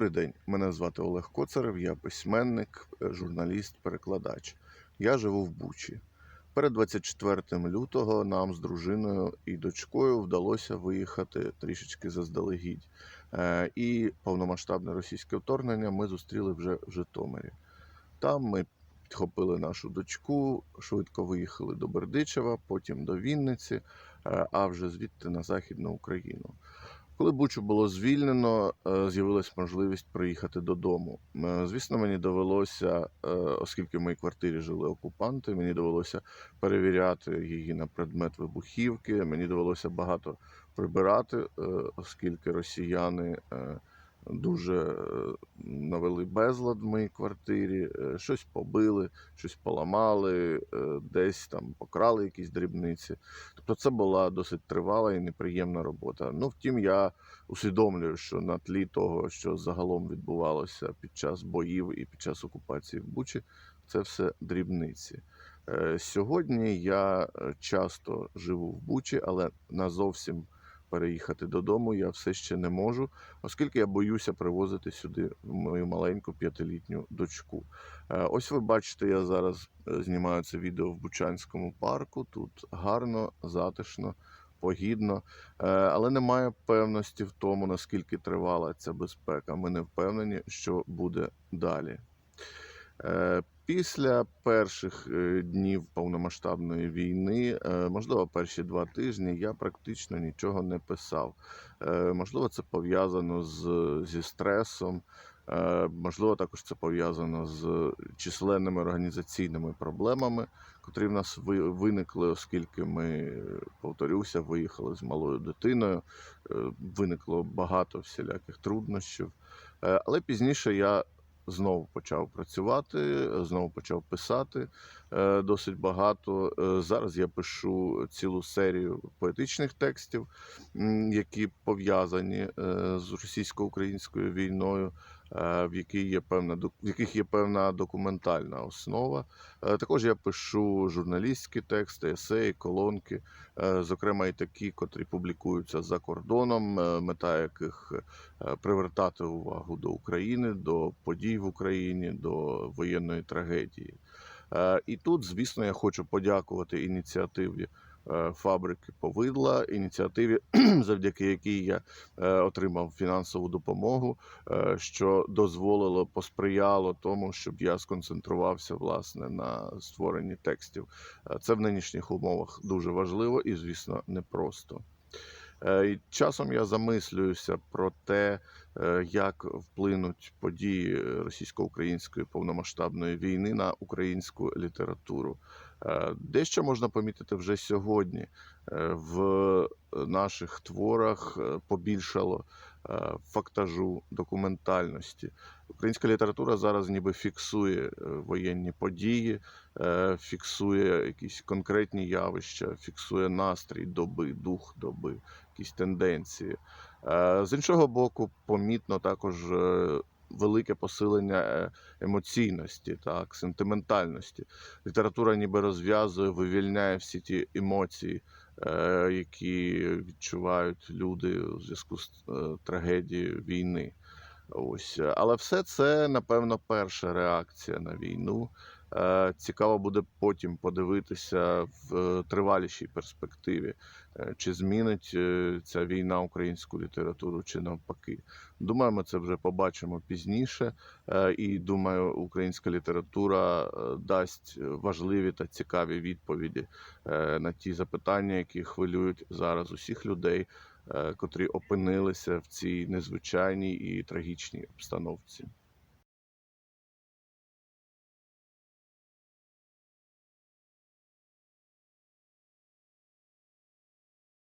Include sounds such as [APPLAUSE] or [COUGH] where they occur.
Добрий день, мене звати Олег Коцарев, я письменник, е, журналіст, перекладач. Я живу в Бучі. Перед 24 лютого нам з дружиною і дочкою вдалося виїхати трішечки заздалегідь. Е, І повномасштабне російське вторгнення ми зустріли вже в Житомирі. Там ми підхопили нашу дочку, швидко виїхали до Бердичева, потім до Вінниці, е, а вже звідти на Західну Україну. Коли Бучу було звільнено, е, з'явилась можливість приїхати додому. Е, Звісно, мені довелося, е, оскільки в моїй квартирі жили окупанти, мені довелося перевіряти її на предмет вибухівки. Мені довелося багато прибирати, оскільки росіяни дуже е, навели безлад в моїй квартирі, е, щось побили, щось поламали, е, десь там покрали якісь дрібниці. Тобто це була досить тривала і неприємна робота. Ну, втім, я усвідомлюю, що на тлі того, що загалом відбувалося під час боїв і під час окупації в Бучі, це все дрібниці. Сьогодні я часто живу в Бучі, але назовсім переїхати додому я все ще не можу, оскільки я боюся привозити сюди мою маленьку п'ятилітню дочку. Е, Ось ви бачите, я зараз е, знімаю це відео в Бучанському парку. Тут гарно, затишно, погідно, Е, але немає певності в тому, наскільки тривала ця безпека. Ми не впевнені, що буде далі. Е, Після перших е, днів повномасштабної війни, е, можливо, перші два тижні, я практично нічого не писав. Можливо, це пов'язано з, зі стресом, можливо, також це пов'язано з численними організаційними проблемами, котрі в нас виникли, оскільки ми, повторюся, виїхали з малою дитиною. Виникло багато всіляких труднощів. Але пізніше я знову почав працювати, знову почав писати е, досить багато. Е, Зараз я пишу цілу серію поетичних текстів, які пов'язані е, з російсько-українською війною, е, в якій є певна в яких є певна документальна основа. Е, Також я пишу журналістські тексти, есеї, колонки, е, зокрема і такі, котрі публікуються за кордоном, е, мета яких е, привертати увагу до України, до подій в Україні, до воєнної трагедії. Е, І тут, звісно, я хочу подякувати ініціативі е, фабрики повидла, ініціативі, [CLEARS THROAT] завдяки якій я е, отримав фінансову допомогу, е, що дозволило, посприяло тому, щоб я сконцентрувався власне на створенні текстів. Е, Це в нинішніх умовах дуже важливо і, звісно, непросто. Е, і Часом я замислююся про те, е, як вплинуть події російсько-української повномасштабної війни на українську літературу. Е, Дещо можна помітити вже сьогодні. Е, В наших творах е, побільшало е, фактажу, документальності. Українська література зараз ніби фіксує е, воєнні події, е, фіксує якісь конкретні явища, фіксує настрій доби, дух доби, якісь тенденції. Е, З іншого боку, помітно також е, велике посилення е, емоційності, так, сентиментальності. Література ніби розв'язує, вивільняє всі ті емоції, е, які відчувають люди у зв'язку з е, трагедією війни. Ось, але все це, напевно, перша реакція на війну. Е, Цікаво буде потім подивитися в е, тривалішій перспективі, е, чи змінить ця війна українську літературу, чи навпаки. Думаю, ми це вже побачимо пізніше. І думаю, українська література дасть важливі та цікаві відповіді на ті запитання, які хвилюють зараз усіх людей, котрі опинилися в цій незвичайній і трагічній обстановці.